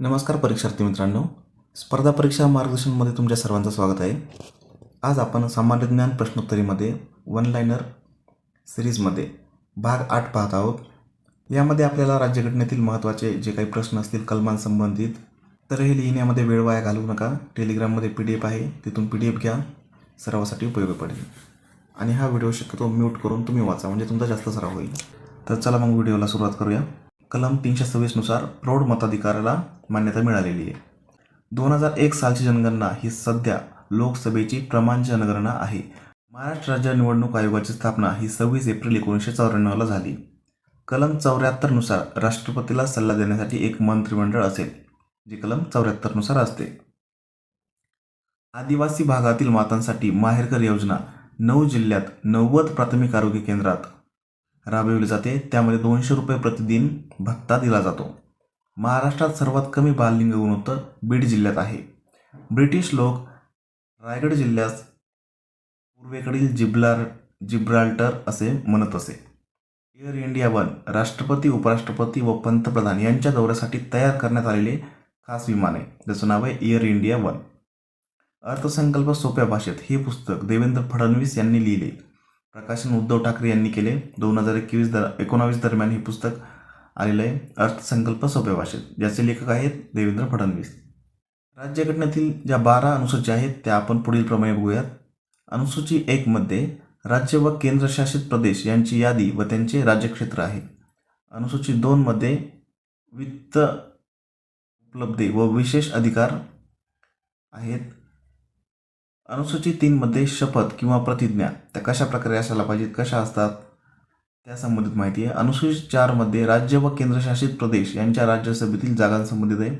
नमस्कार परीक्षार्थी मित्रांनो. स्पर्धा परीक्षा मार्गदर्शनमध्ये तुमच्या सर्वांचं स्वागत आहे. आज आपण सामान्य ज्ञान प्रश्नोत्तरीमध्ये वन लायनर सिरीजमध्ये भाग आठ पाहत आहोत. यामध्ये आपल्याला राज्यघटनेतील महत्त्वाचे जे काही प्रश्न असतील कलमांसंबंधित तर हे लिहिण्यामध्ये वेळ वाया घालवू नका. टेलिग्राममध्ये पी डी एफ आहे तिथून पी डी एफ घ्या. सरावासाठी उपयोगी पडेल. आणि हा व्हिडिओ शक्यतो म्यूट करून तुम्ही वाचा म्हणजे तुमचा जास्त सराव होईल. तर चला मग व्हिडिओला सुरुवात करूया. कलम तीनशे सव्वीसनुसार प्रौढ मताधिकाराला मान्यता मिळालेली आहे. दोन हजार एक सालची जनगणना ही सध्या लोकसभेची प्रमाण जनगणना आहे. महाराष्ट्र राज्य निवडणूक आयोगाची स्थापना ही सव्वीस एप्रिल एकोणीसशे चौऱ्याण्णवला झाली. कलम चौऱ्याहत्तरनुसार राष्ट्रपतीला सल्ला देण्यासाठी एक मंत्रिमंडळ असेल जे कलम चौऱ्याहत्तरनुसार असते. आदिवासी भागातील मातांसाठी माहेरकर योजना नऊ जिल्ह्यात नव्वद प्राथमिक आरोग्य केंद्रात राबविले जाते. त्यामध्ये दोनशे रुपये प्रतिदिन भत्ता दिला जातो. महाराष्ट्रात सर्वात कमी बाललिंग गुणोत्तर बीड जिल्ह्यात आहे. ब्रिटिश लोक रायगड जिल्ह्यास पूर्वेकडील जिब्लार जिब्राल्टर असे म्हणत असे. एअर इंडिया वन राष्ट्रपती उपराष्ट्रपती व पंतप्रधान यांच्या दौऱ्यासाठी तयार करण्यात आलेले खास विमान आहे. ज्याचं नाव आहे एअर इंडिया वन. अर्थसंकल्प सोप्या भाषेत हे पुस्तक देवेंद्र फडणवीस यांनी लिहिले. प्रकाशन उद्धव ठाकरे यांनी केले. दोन हजार एकवीस दर एकोणावीस दरम्यान हे पुस्तक आलेलं आहे. अर्थसंकल्प सोप्या भाषेत. ज्याचे लेखक आहेत देवेंद्र फडणवीस. राज्यघटनेतील ज्या बारा अनुसूची आहेत त्या आपण पुढील प्रमाणे बघूयात. अनुसूची एकमध्ये राज्य व केंद्रशासित प्रदेश यांची यादी व त्यांचे राज्यक्षेत्र आहे. अनुसूची दोनमध्ये वित्त उपलब्धी व विशेष अधिकार आहेत. अनुसूची तीनमध्ये शपथ किंवा प्रतिज्ञा त्या कशा प्रकारे असायला पाहिजेत कशा असतात त्या संबंधित माहिती आहे. अनुसूचित चारमध्ये राज्य व केंद्रशासित प्रदेश यांच्या राज्यसभेतील जागांसंबंधित आहे.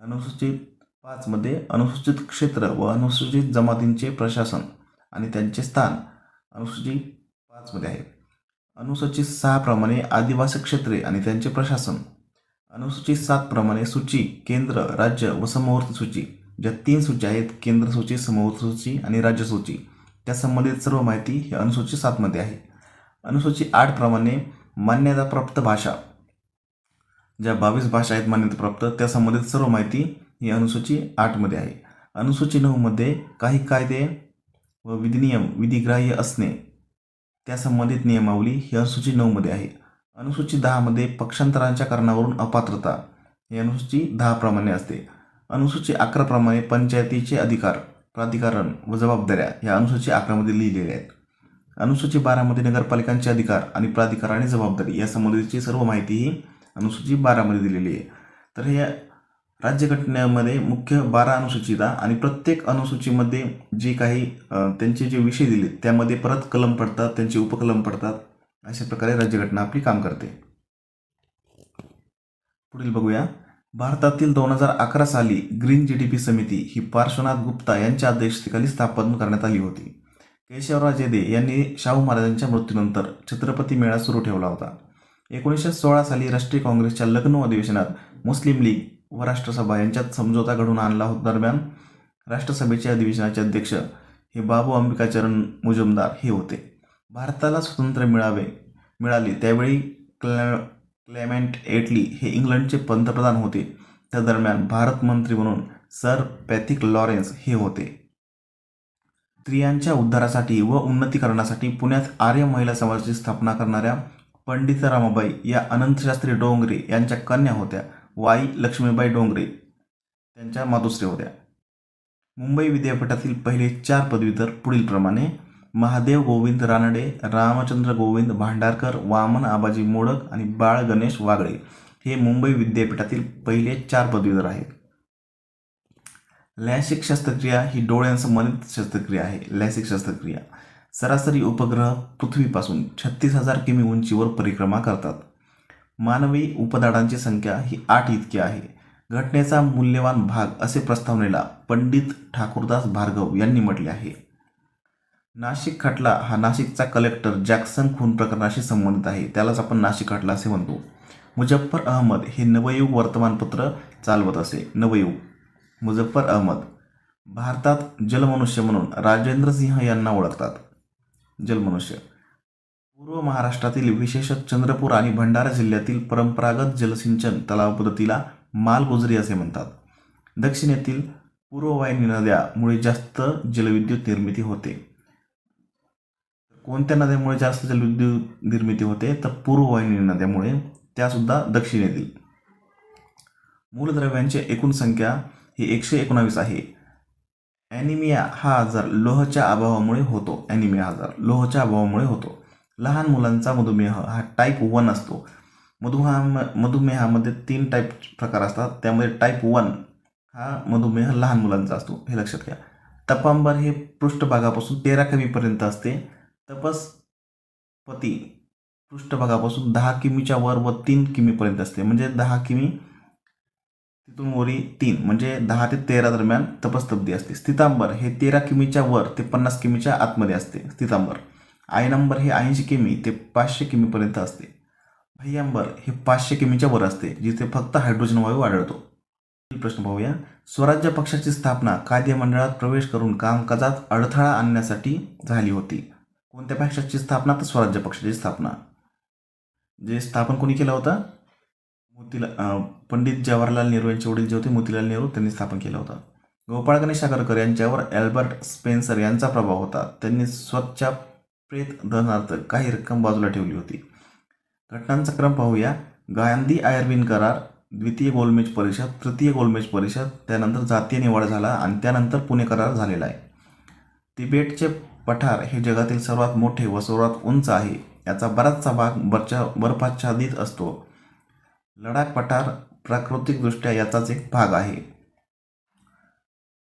अनुसूचित पाचमध्ये अनुसूचित क्षेत्र व अनुसूचित जमातींचे प्रशासन आणि त्यांचे स्थान अनुसूचित पाचमध्ये आहे. अनुसूचित सहाप्रमाणे आदिवासी क्षेत्रे आणि त्यांचे प्रशासन. अनुसूचित सातप्रमाणे सूची केंद्र राज्य व समवर्ती सूची. ज्या तीन सूची आहेत केंद्र सूची समूह सूची आणि राज्य सूची त्या संबंधित सर्व माहिती ही अनुसूची सातमध्ये आहे. अनुसूची आठप्रमाणे मान्यताप्राप्त भाषा ज्या बावीस भाषा आहेत मान्यताप्राप्त त्या संबंधित सर्व माहिती ही अनुसूची आठमध्ये आहे. अनुसूची नऊमध्ये काही कायदे व विधिनियम विधिग्राह्य असणे त्या संबंधित नियमावली ही अनुसूची नऊमध्ये आहे. अनुसूची दहामध्ये पक्षांतरांच्या कारणावरून अपात्रता ही अनुसूची दहाप्रमाणे असते. अनुसूची अकराप्रमाणे पंचायतीचे अधिकार प्राधिकरण व जबाबदाऱ्या ह्या अनुसूची अकरामध्ये लिहिलेल्या आहेत. अनुसूची बारामध्ये नगरपालिकांचे अधिकार आणि प्राधिकार आणि जबाबदारी या संबंधीची सर्व माहिती ही अनुसूची बारामध्ये दिलेली आहे. तर हे राज्यघटनेमध्ये मुख्य बारा अनुसूचिता आणि प्रत्येक अनुसूचीमध्ये जे काही त्यांचे जे विषय दिले त्यामध्ये परत कलम पडतात त्यांचे उपकलम पडतात अशा प्रकारे राज्यघटना आपली काम करते. पुढील बघूया. भारतातील दोन हजार अकरा साली ग्रीन जी डी पी समिती ही पार्श्वनाथ गुप्ता यांच्या अध्यक्षतेखाली स्थापन करण्यात आली होती. केशवराव जेदे यांनी शाहू महाराजांच्या मृत्यूनंतर छत्रपती मेळा सुरू ठेवला होता. एकोणीसशे सोळा साली राष्ट्रीय काँग्रेसच्या लग्न अधिवेशनात मुस्लिम लीग व राष्ट्रसभा यांच्यात समझोता घडून आणला होता. दरम्यान राष्ट्रसभेचे अधिवेशनाचे अध्यक्ष हे बाबू अंबिकाचरण मुजुमदार हे होते. भारताला स्वातंत्र्य मिळावे मिळाले त्यावेळी क्ल क्लेमेंट एटली हे इंग्लंडचे पंतप्रधान होते. त्या दरम्यान भारत मंत्री म्हणून सर पॅथिक लॉरेन्स हे होते. स्त्रियांच्या उद्धारासाठी व उन्नतीकरणासाठी पुण्यात आर्य महिला समाजाची स्थापना करणाऱ्या पंडित रामाबाई या अनंतशास्त्री डोंगरे यांच्या कन्या होत्या. वाई लक्ष्मीबाई डोंगरे त्यांच्या मातोश्री होत्या. मुंबई विद्यापीठातील पहिले चार पदवीधर पुढील प्रमाणे महादेव गोविंद रानडे रामचंद्र गोविंद भांडारकर वामन आबाजी मोडक आणि बाळ गणेश वागळे हे मुंबई विद्यापीठातील पहिले चार पदवीधर आहेत. लॅसिक शस्त्रक्रिया ही डोळ्यांसंबंधित शस्त्रक्रिया आहे. लॅसिक शस्त्रक्रिया सरासरी उपग्रह पृथ्वीपासून छत्तीस हजार किमी उंचीवर परिक्रमा करतात. मानवी उपदाडांची संख्या ही आठ इतकी आहे. घटनेचा मूल्यवान भाग असे प्रस्तावनेला पंडित ठाकूरदास भार्गव यांनी म्हटले आहे. नाशिक खटला हा नाशिकचा कलेक्टर जॅक्सन खून प्रकरणाशी संबंधित आहे. त्यालाच आपण नाशिक खटला असे म्हणतो. मुजफ्फर अहमद हे नवयुग वर्तमानपत्र चालवत असे. नवयुग. मुझफ्फर अहमद. भारतात जलमनुष्य म्हणून राजेंद्र सिंह यांना ओळखतात. जलमनुष्य. पूर्व महाराष्ट्रातील विशेषत चंद्रपूर आणि भंडारा जिल्ह्यातील परंपरागत जलसिंचन तलाव पद्धतीला मालगुजरी असे म्हणतात. दक्षिणेतील पूर्ववाहिनी नद्यामुळे जास्त जलविद्युत निर्मिती होते. कोणत्या नद्यामुळे जास्त जलविद्युत निर्मिती होते? तर पूर्ववाहिनी नद्यामुळे त्यासुद्धा दक्षिणेतील मूलद्रव्यांची एकूण संख्या ही एकशे एकोणावीस आहे. ॲनिमिया हा आजार लोहच्या अभावामुळे होतो. ॲनिमिया आजार लोहच्या अभावामुळे होतो. लहान मुलांचा मधुमेह हा टाईप वन असतो. मधुहा मधुमेहामध्ये तीन टाईप प्रकार असतात. त्यामध्ये टाईप वन हा मधुमेह लहान मुलांचा असतो. हे लक्षात घ्या. तपांबर हे पृष्ठभागापासून तेरा कमीपर्यंत असते. तपसपती पृष्ठभागापासून दहा किमीच्या वर व तीन किमीपर्यंत असते. म्हणजे दहा किमी तिथून वरी तीन म्हणजे दहा ते तेरा दरम्यान तपस्तब्दी असते. स्थितांबर हे तेरा किमीच्या वर ते पन्नास किमीच्या आतमध्ये असते स्थितांबर. आयनांबर हे ऐंशी किमी ते पाचशे किमीपर्यंत असते. भय्यांबर हे पाचशे किमीच्या वर असते जिथे फक्त हायड्रोजन वायू आढळतो. प्रश्न पाहूया. स्वराज्य पक्षाची स्थापना कायदेमंडळात प्रवेश करून कामकाजात अडथळा आणण्यासाठी झाली होती. कोणत्या पक्षाची स्थापना तर स्वराज्य पक्षाची स्थापना. जे स्थापन कोणी केलं होतं? मोतीला पंडित जवाहरलाल नेहरू यांचे वडील जे होते मोतीलाल नेहरू त्यांनी स्थापन केलं होतं. गोपाळ गणेश आगरकर यांच्यावर अल्बर्ट स्पेन्सर यांचा प्रभाव होता. त्यांनी स्वतःच्या प्रेत धनार्थ काही रक्कम बाजूला ठेवली होती. घटनांचा क्रम पाहूया. गांधी आयर्विन करार द्वितीय गोलमेज परिषद तृतीय गोलमेज परिषद त्यानंतर जातीय निवाड झाला आणि त्यानंतर पुणे करार झालेला आहे. तिबेटचे पठार हे जगातील सर्वात मोठे व सर्वात उंच आहे. याचा बराचसा भाग बर्चा बर्फाच्छादित असतो. लडाख पठार प्राकृतिकदृष्ट्या याचाच एक भाग आहे.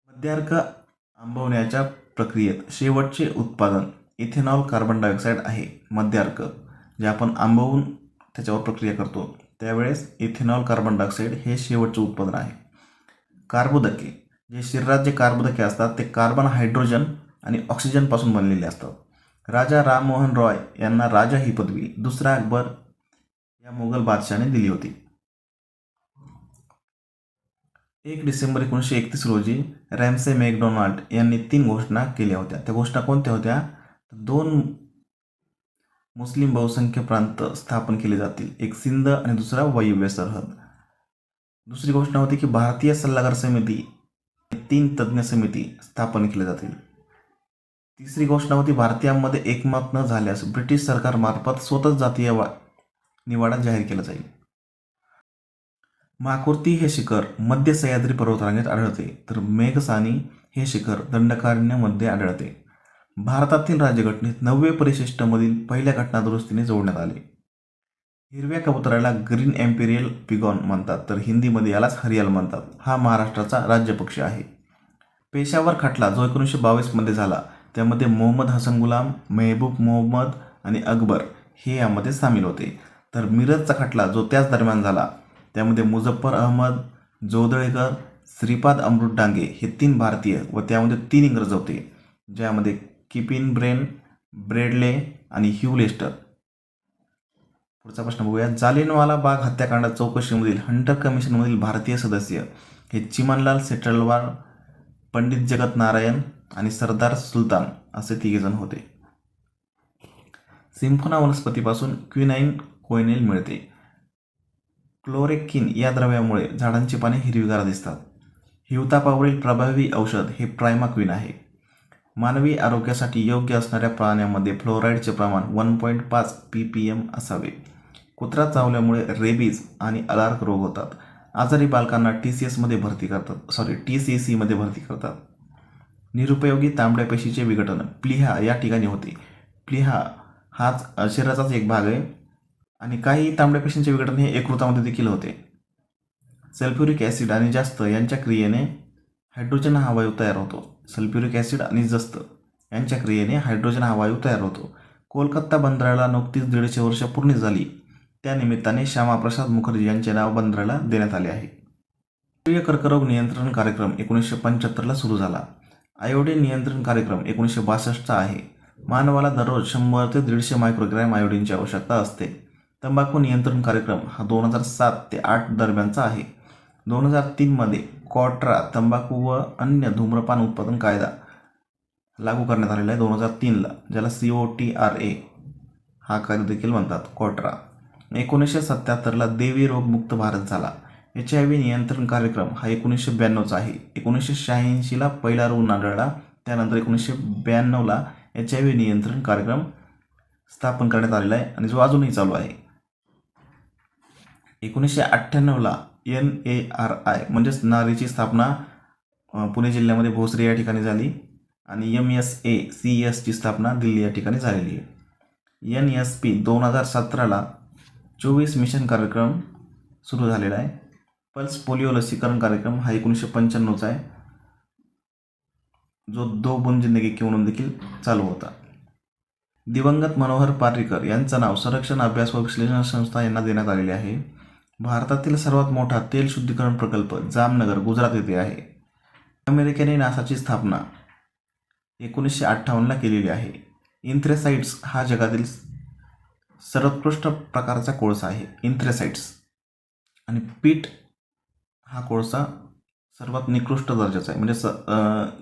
मध्यार्क आंबवण्याच्या प्रक्रियेत शेवटचे उत्पादन इथेनॉल कार्बन डायऑक्साईड आहे. मध्यार्क जे आपण आंबवून त्याच्यावर प्रक्रिया करतो त्यावेळेस इथेनॉल कार्बन डायऑक्साईड हे शेवटचे उत्पादन आहे. कार्बोदके जे शरीरात जे कार्बोदके असतात ते कार्बन हायड्रोजन आणि ऑक्सिजनपासून बनलेले असतात. राजा राममोहन रॉय यांना राजा ही पदवी दुसरा अकबर या मुघल बादशहाने दिली होती. एक डिसेंबर एकोणीसशे एकतीस रोजी रॅमसे मॅकडोनाल्ड यांनी तीन घोषणा केल्या होत्या. त्या घोषणा कोणत्या होत्या? दोन मुस्लिम बहुसंख्य प्रांत स्थापन केले जातील. एक सिंध आणि दुसरा वायव्य सरहद. दुसरी घोषणा होती की भारतीय सल्लागार समिती तीन तज्ज्ञ समिती स्थापन केल्या जातील. तिसरी घोषणा होती भारतीयांमध्ये एकमत न झाल्यास ब्रिटिश सरकारमार्फत स्वतःच जातीय वा निवाडा जाहीर केला जाईल. माकुर्ती हे शिखर मध्य सह्याद्री पर्वतरांगेत आढळते तर मेघसानी हे शिखर दंडकारण्यामध्ये आढळते. भारतातील राज्यघटनेत नववे परिशिष्टमधील पहिल्या घटना दुरुस्तीने जोडण्यात आले. हिरव्या कबुतराला ग्रीन एम्पिरियल पिगॉन म्हणतात तर हिंदीमध्ये यालाच हरियाल म्हणतात. हा महाराष्ट्राचा राज्यपक्षी आहे. पेशावर खटला जो एकोणीसशे बावीसमध्ये झाला त्यामध्ये मोहम्मद हसन गुलाम मेहबूब मोहम्मद आणि अकबर हे यामध्ये सामील होते. तर मिरजचा खटला जो त्याच दरम्यान झाला त्यामध्ये मुझफ्फर अहमद जोदळेकर श्रीपाद अमृत डांगे हे तीन भारतीय व त्यामध्ये तीन इंग्रज होते ज्यामध्ये किपिन ब्रेन ब्रेडले आणि ह्यू लेस्टर. पुढचा प्रश्न बघूया. जालियनवाला बाग हत्याकांड चौकशीमधील हंटर कमिशनमधील भारतीय सदस्य हे चिमनलाल सेटलवार पंडित जगत नारायण आणि सरदार सुलतान असे तिघेजण होते. सिम्फोना वनस्पतीपासून क्विनाईन कोयनेल मिळते. क्लोरेकिन या द्रव्यामुळे झाडांची पाने हिरवीगार दिसतात. हिवतापावरील प्रभावी औषध हे प्रायमाक्विन आहे. मानवी आरोग्यासाठी योग्य असणाऱ्या प्राण्यामध्ये फ्लोराईडचे प्रमाण वन पॉईंट पाच पी पी एम असावे. कुत्रा चावल्यामुळे रेबीज आणि अलार्क रोग होतात. आजारी बालकांना टी सी एसमध्ये भरती करतात. सॉरी टी सी सीमध्ये भरती करतात. निरुपयोगी तांबड्या पेशीचे विघटन. प्लिहा या ठिकाणी होते. प्लिहा हाच शरीराचाच एक भाग आहे आणि काही तांबड्या पेशींचे विघटन हे यकृतामध्ये देखील होते. सल्फ्युरिक ॲसिड आणि जास्त यांच्या क्रियेने हायड्रोजन हा वायू तयार होतो. सल्फ्युरिक ॲसिड आणि जस्त यांच्या क्रियेने हायड्रोजन हा वायू तयार होतो. कोलकाता बंदराला नुकतीच दीडशे वर्ष पूर्ण झाली. त्यानिमित्ताने श्यामाप्रसाद मुखर्जी यांचे नाव बंदराला देण्यात आले आहे. राष्ट्रीय कर्करोग नियंत्रण कार्यक्रम एकोणीसशे पंच्याहत्तरला सुरू झाला. आयोडीन नियंत्रण कार्यक्रम एकोणीसशे बासष्टचा आहे. मानवाला दररोज शंभर ते दीडशे मायक्रोग्रॅम आयोडीनची आवश्यकता असते. तंबाखू नियंत्रण कार्यक्रम हा दोन हजार सात ते आठ दरम्यानचा आहे. दोन हजार तीनमध्ये कॉट्रा तंबाखू व अन्य धूम्रपान उत्पादन कायदा लागू करण्यात आलेला आहे दोन हजार तीनला ज्याला C O T R A हा कायदा देखील म्हणतात कॉट्रा एकोणीसशे सत्त्याहत्तरला देवी रोगमुक्त भारत झाला. एच आय व्ही नियंत्रण कार्यक्रम हा एकोणीसशे ब्याण्णवचा आहे. एकोणीसशे शहाऐंशीला पहिला रुग्ण आढळला. त्यानंतर एकोणीसशे ब्याण्णवला एच आय व्ही नियंत्रण कार्यक्रम स्थापन करण्यात आलेला आहे आणि जो अजूनही चालू आहे. एकोणीसशे अठ्ठ्याण्णवला एन ए आर आय म्हणजेच नारीची स्थापना पुणे जिल्ह्यामध्ये भोसरी या ठिकाणी झाली आणि एम एस ए सी एसची स्थापना दिल्ली या ठिकाणी झालेली आहे. एन एस पी दोन हजार सतराला चोवीस मिशन कार्यक्रम सुरू झालेला आहे. पल्स पोलिओ लसीकरण कार्यक्रम हा एकोणीसशे पंच्याण्णवचा आहे. जो दो बुन जिंदगी की म्हणून देखील चालू होता. दिवंगत मनोहर पार्रीकर यांचं नाव संरक्षण अभ्यास व विश्लेषण संस्था यांना देण्यात आलेले आहे. भारतातील सर्वात मोठा तेल शुद्धीकरण प्रकल्प जामनगर गुजरात येथे आहे. अमेरिकेने नासाची स्थापना एकोणीसशे अठ्ठावन्नला केलेली आहे. इंथ्रेसाइट्स हा जगातील सर्वोत्कृष्ट प्रकारचा कोळसा आहे. इंथ्रेसाइट्स आणि पीठ हा कोळसा सर्वात निकृष्ट दर्जाचा आहे. म्हणजे स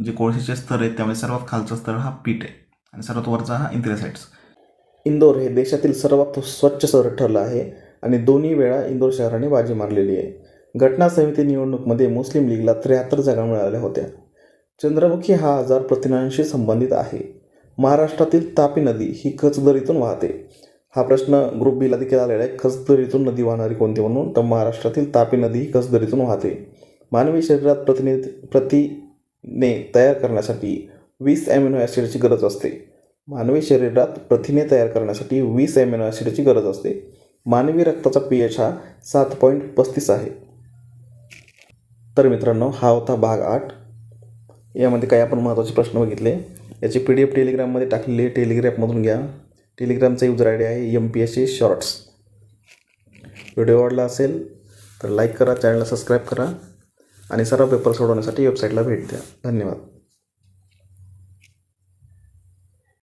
जे कोळशाचे स्तर आहेत त्यामध्ये सर्वात खालचा स्तर हा पीठ आहे आणि सर्वात वरचा हा इंथ्रेसाइट्स इंदोर हे देशातील सर्वात स्वच्छ शहर ठरलं आहे आणि दोन्ही वेळा इंदोर शहराने बाजी मारलेली आहे. घटना समिती निवडणूकमध्ये मुस्लिम लीगला त्र्याहत्तर जागा मिळाल्या होत्या. चंद्रमुखी हा आजार प्रथिनांशी संबंधित आहे. महाराष्ट्रातील तापी नदी ही कचदरीतून वाहते. हा प्रश्न ग्रुप बीला देखील आलेला आहे. खसदरीतून नदी वाहणारी कोणती म्हणून? तर महाराष्ट्रातील तापी नदी ही खसदरीतून वाहते. मानवी शरीरात प्रतिने प्रथिने तयार करण्यासाठी वीस ॲमिनो ॲसिडची गरज असते. मानवी शरीरात प्रथिने तयार करण्यासाठी वीस ॲमिनो ॲसिडची गरज असते. मानवी रक्ताचा पी एच हा सात पॉईंट पस्तीस आहे. तर मित्रांनो हा होता भाग आठ. यामध्ये काही आपण महत्त्वाचे प्रश्न बघितले. याची पी डी एफ टेलिग्राममध्ये टाकलेली आहे. टेलिग्राममधून घ्या. टेलिग्रामचा युजर आय डी आहे M P S C shorts video आवडला असेल तर लाईक करा चॅनलला सबस्क्राईब करा आणि सर्व पेपर सोडवण्यासाठी वेबसाईटला भेट द्या. धन्यवाद.